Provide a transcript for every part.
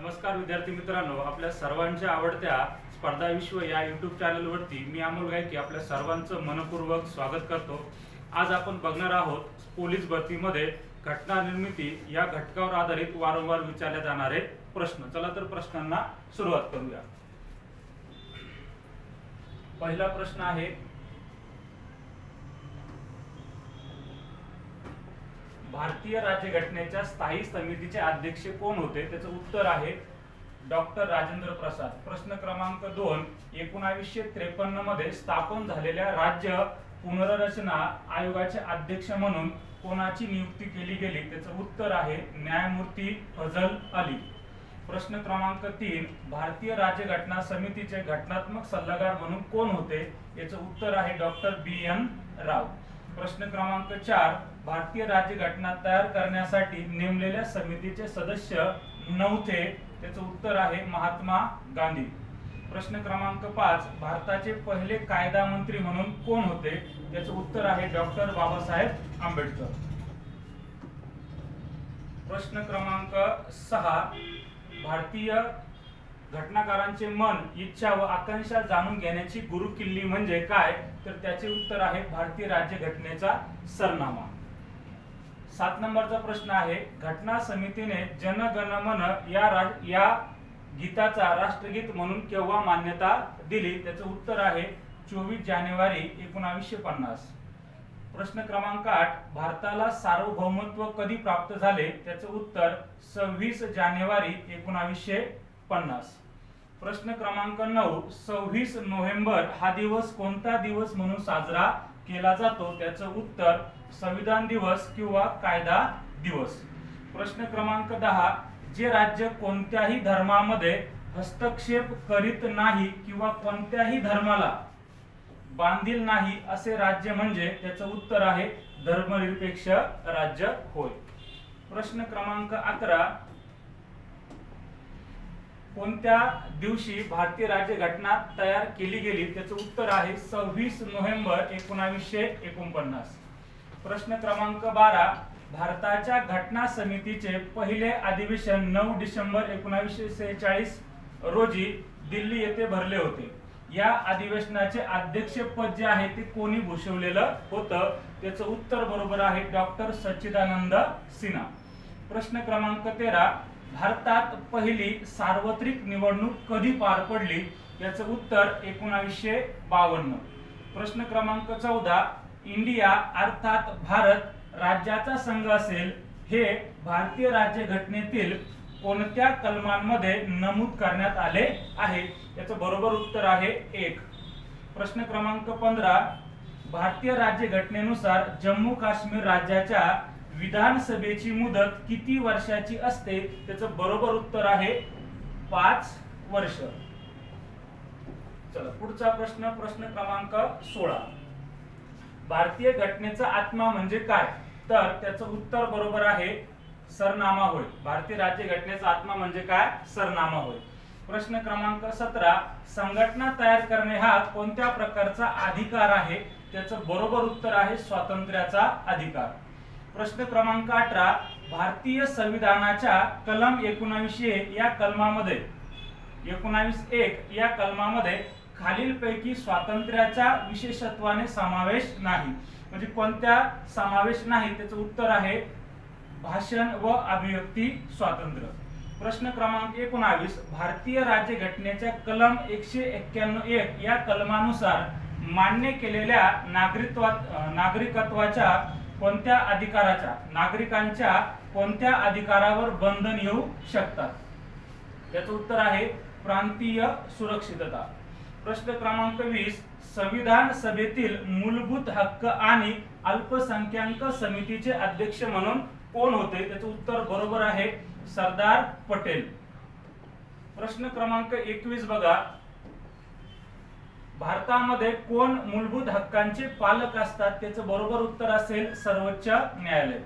नमस्कार विद्यार्थी मित्रांनो आपल्या सर्वांच्या आवडत्या स्पर्धा विश्व या यूट्यूब चॅनलवरती मी अमोल गायकी आपल्या सर्वांचं मनपूर्वक स्वागत करतो. आज आपण बघणार आहोत पोलीस भरतीमध्ये घटना निर्मिती या घटकावर आधारित वारंवार विचारले जाणारे प्रश्न. चला तर प्रश्नांना सुरुवात करूया. पहिला प्रश्न आहे भारतीय राज्यघटनेच्या स्थायी समितीचे अध्यक्ष कोण होते? त्याचं उत्तर आहे डॉक्टर राजेंद्र प्रसाद. प्रश्न क्रमांक दोन एकोणावीसशे त्रेपन्नमध्ये स्थापन झालेल्या राज्य पुनर्रचना आयोगाचे अध्यक्ष म्हणून कोणाची नियुक्ती केली गेली? त्याचं उत्तर आहे न्यायमूर्ती फजल अली. प्रश्न क्रमांक तीन भारतीय राज्यघटना समितीचे घटनात्मक सल्लागार म्हणून कोण होते? याचं उत्तर आहे डॉक्टर बी एन राव. प्रश्न क्रमांक चार भारतीय राज्यघटना तयार करण्यासाठी नेमलेल्या समितीचे सदस्य नव्हते त्याचं उत्तर आहे महात्मा गांधी. प्रश्न क्रमांक पाच भारताचे पहिले कायदा मंत्री म्हणून कोण होते? त्याचं उत्तर आहे डॉक्टर बाबासाहेब आंबेडकर. प्रश्न क्रमांक सहा भारतीय घटनाकारांचे मन इच्छा व आकांक्षा जाणून घेण्याची गुरुकिल्ली म्हणजे काय? तर त्याचे उत्तर आहे भारतीय राज्यघटनेचा सरनामा. सात नंबरचा प्रश्न आहे घटना समितीने जनगणमन या रा- या गीताचा राष्ट्रगीत म्हणून केव्हा मान्यता दिली? त्याचं उत्तर आहे चोवीस जानेवारी एकोणावीसशे पन्नास. प्रश्न क्रमांक आठ भारताला सार्वभौमत्व कधी प्राप्त झाले? त्याचं उत्तर सव्वीस जानेवारी एकोणावीसशे पन्नास. प्रश्न क्रमांक नऊ सव्वीस नोव्हेंबर हा दिवस कोणता दिवस म्हणून साजरा केला जातो? त्याचं उत्तर संविधान दिवस किंवा कायदा दिवस. प्रश्न क्रमांक दहा जे राज्य कोणत्याही धर्मामध्ये हस्तक्षेप करीत नाही किंवा कोणत्याही धर्माला बांधील नाही असे राज्य म्हणजे त्याचं उत्तर आहे धर्मनिरपेक्ष राज्य होय. प्रश्न क्रमांक अकरा कोणत्या दिवशी भारतीय राज्यघटना तयार केली गेली? त्याचं उत्तर आहे सव्वीस नोव्हेंबर एकोणावीसशे एकोणपन्नास. प्रश्न क्रमांक बारा भारताच्या घटना समितीचे पहिले अधिवेशन नऊ डिसेंबर एकोणावीसशे सेहेचाळीस रोजी दिल्ली येथे भरले होते. या अधिवेशनाचे अध्यक्षपद जे आहे ते कोणी भूषवलेलं होतं? त्याचं उत्तर बरोबर आहे डॉक्टर सच्चिदानंद सिन्हा. प्रश्न क्रमांक तेरा भारतात पहिली सार्वत्रिक निवडणूक कधी पार पडली? याचं उत्तर एकोणावीसशे बावन्न. प्रश्न क्रमांक चौदा इंडिया अर्थात भारत राज्याचा संघ असेल हे भारतीय राज्यघटनेतील कोणत्या कलमांमध्ये नमूद करण्यात आले आहे? याचं बरोबर उत्तर आहे एक. प्रश्न क्रमांक पंधरा. भारतीय राज्यघटनेनुसार जम्मू काश्मीर राज्याच्या विधानसभेची मुदत किती वर्षाची असते? त्याचं बरोबर उत्तर आहे पाच वर्ष. चला पुढचा प्रश्न प्रश्न क्रमांक सोळा. भारतीय घटनेचा आत्मा म्हणजे काय? तर त्याचं उत्तर बरोबर आहे सरनामा होय. भारतीय राज्य घटनेचा आत्मा म्हणजे काय? सरनामा होय. प्रश्न क्रमांक सतरा संघटना तयार करणे हा कोणत्या प्रकारचा अधिकार आहे? त्याचं बरोबर उत्तर आहे स्वातंत्र्याचा अधिकार. प्रश्न क्रमांक अठरा भारतीय संविधानाच्या कलम एकोणावीसशे या कलमामध्ये एकोणावीस एक या कलमामध्ये खालीलपैकी स्वातंत्र्याच्या विशेषत्वाने समावेश नाही. म्हणजे कोणत्या समावेश नाही त्याचं उत्तर आहे भाषण व अभिव्यक्ती स्वातंत्र्य. प्रश्न क्रमांक एकोणावीस भारतीय राज्यघटनेच्या कलम एकशे एक्क्याण्णव एक या कलमानुसार मान्य केलेल्या नागरिकत्वा नागरिकत्वाच्या कोणत्या अधिकाराच्या नागरिकांच्या कोणत्या अधिकारावर बंधन येऊ शकतात? याचं उत्तर आहे प्रांतीय सुरक्षितता. प्रश्न क्रमांक वीस संविधान सभेतील मूलभूत हक्क आणि अल्पसंख्याक समितीचे अध्यक्ष म्हणून कोण होते? त्याचं उत्तर बरोबर आहे सरदार पटेल. प्रश्न क्रमांक एकवीस बघा. भारतामध्ये कोण मूलभूत हक्कांचे पालक असतात? त्याचं बरोबर उत्तर असेल सर्वोच्च न्यायालय.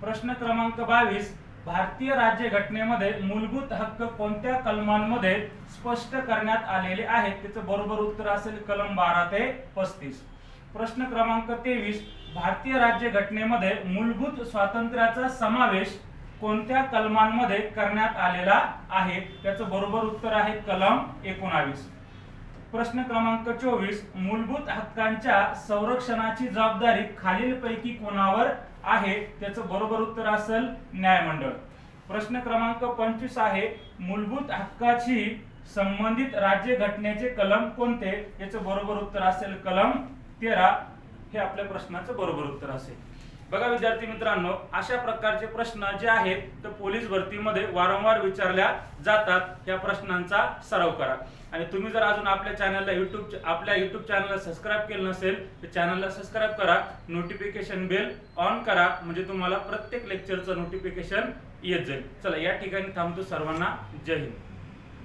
प्रश्न क्रमांक बावीस भारतीय राज्यघटनेमध्ये मूलभूत हक्क कोणत्या कलमांमध्ये स्पष्ट करण्यात आलेले आहेत? त्याचं बरोबर उत्तर असेल कलम बारा ते पस्तीस. प्रश्न क्रमांक तेवीस. भारतीय राज्यघटनेमध्ये मूलभूत स्वातंत्र्याचा समावेश कोणत्या कलमांमध्ये करण्यात आलेला आहे? त्याचं बरोबर उत्तर आहे कलम एकोणावीस. प्रश्न क्रमांक चोवीस मूलभूत हक्कांच्या संरक्षणाची जबाबदारी खालीलपैकी कोणावर आहे? त्याचं बरोबर उत्तर असेल न्यायमंडळ. प्रश्न क्रमांक पंचवीस आहे मूलभूत हक्काची संबंधित राज्य घटनेचे कलम कोणते? याचं बरोबर उत्तर असेल कलम तेरा. हे आपल्या प्रश्नाचं बरोबर उत्तर असेल. बघा विद्यार्थी मित्रांनो अशा प्रकारचे प्रश्न जे आहेत ते पोलीस भरतीमध्ये वारंवार विचारल्या जातात. या प्रश्नांचा सराव करा. आणि तुम्ही जर अजून आपल्या चॅनलला युट्यूब आपल्या युट्यूब चॅनलला सबस्क्राईब केलं नसेल तर चॅनलला सबस्क्राईब करा. नोटिफिकेशन बेल ऑन करा. म्हणजे तुम्हाला प्रत्येक लेक्चरचं नोटिफिकेशन येत जाईल. चला या ठिकाणी थांबतो सर्वांना. जय हिंद.